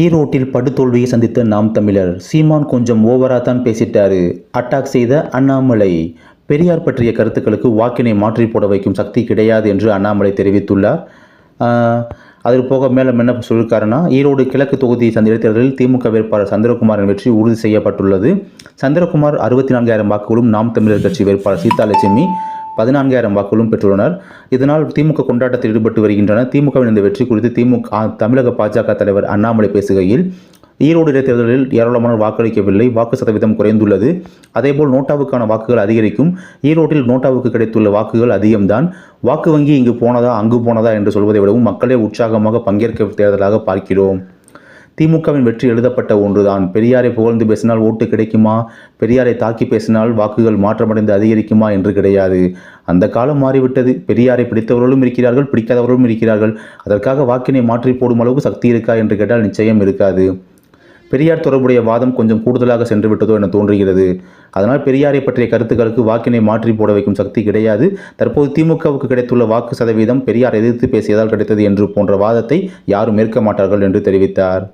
ஈரோட்டில் படுதோல்வியை சந்தித்த நாம் தமிழர் சீமான் கொஞ்சம் ஓவரா தான் பேசிட்டாரு. அட்டாக் செய்த அண்ணாமலை. பெரியார் பற்றிய கருத்துக்களுக்கு வாக்கினை மாற்றி போட வைக்கும் சக்தி கிடையாது என்று அண்ணாமலை தெரிவித்துள்ளார். அதில் போக மேலும் என்ன சொல்லியிருக்காருன்னா ஈரோடு கிழக்கு தொகுதி சந்த இடைத்தேர்தலில் திமுக வேட்பாளர் சந்திரகுமாரின் வெற்றி உறுதி செய்யப்பட்டுள்ளது. சந்திரகுமார் அறுபத்தி நான்காயிரம் வாக்குகளும் நாம் தமிழர் கட்சி வேட்பாளர் சீதாலட்சுமி பதினான்காயிரம் வாக்குகளும் பெற்றுள்ளனர். இதனால் திமுக கொண்டாட்டத்தில் ஈடுபட்டு வருகின்றனர். திமுகவின் இந்த வெற்றி குறித்து திமுக தமிழக பாஜக தலைவர் அண்ணாமலை பேசுகையில் ஈரோடு இடைத்தேர்தலில் ஏராளமானோர் வாக்களிக்கவில்லை. வாக்கு சதவீதம் குறைந்துள்ளது. அதேபோல் நோட்டாவுக்கான வாக்குகள் அதிகரிக்கும். ஈரோட்டில் நோட்டாவுக்கு கிடைத்துள்ள வாக்குகள் அதிகம்தான். வாக்கு வங்கி இங்கு போனதா அங்கு போனதா என்று சொல்வதை விடவும் மக்களே உற்சாகமாக பங்கேற்க தேர்தலாக பார்க்கிறோம். திமுகவின் வெற்றி எழுதப்பட்ட ஒன்றுதான். பெரியாரை புகழ்ந்து பேசினால் ஓட்டு கிடைக்குமா? பெரியாரை தாக்கி பேசினால் வாக்குகள் மாற்றமடைந்து அதிகரிக்குமா என்று கிடையாது. அந்த காலம் மாறிவிட்டது. பெரியாரை பிடித்தவர்களும் இருக்கிறார்கள் பிடிக்காதவர்களும் இருக்கிறார்கள். அதற்காக வாக்கினை மாற்றி போடும் அளவுக்கு சக்தி இருக்கா என்று கேட்டால் நிச்சயம் இருக்காது. பெரியார் தொடர்புடைய வாதம் கொஞ்சம் கூடுதலாக சென்று விட்டதோ என தோன்றுகிறது. அதனால் பெரியாரை பற்றிய கருத்துக்களுக்கு வாக்கினை மாற்றி போட வைக்கும் சக்தி கிடையாது. தற்போது திமுகவுக்கு கிடைத்துள்ள வாக்கு சதவீதம் பெரியார் எதிர்த்து பேசியதால் கிடைத்தது என்று போன்ற வாதத்தை யாரும் ஏற்க மாட்டார்கள் என்று தெரிவித்தார்.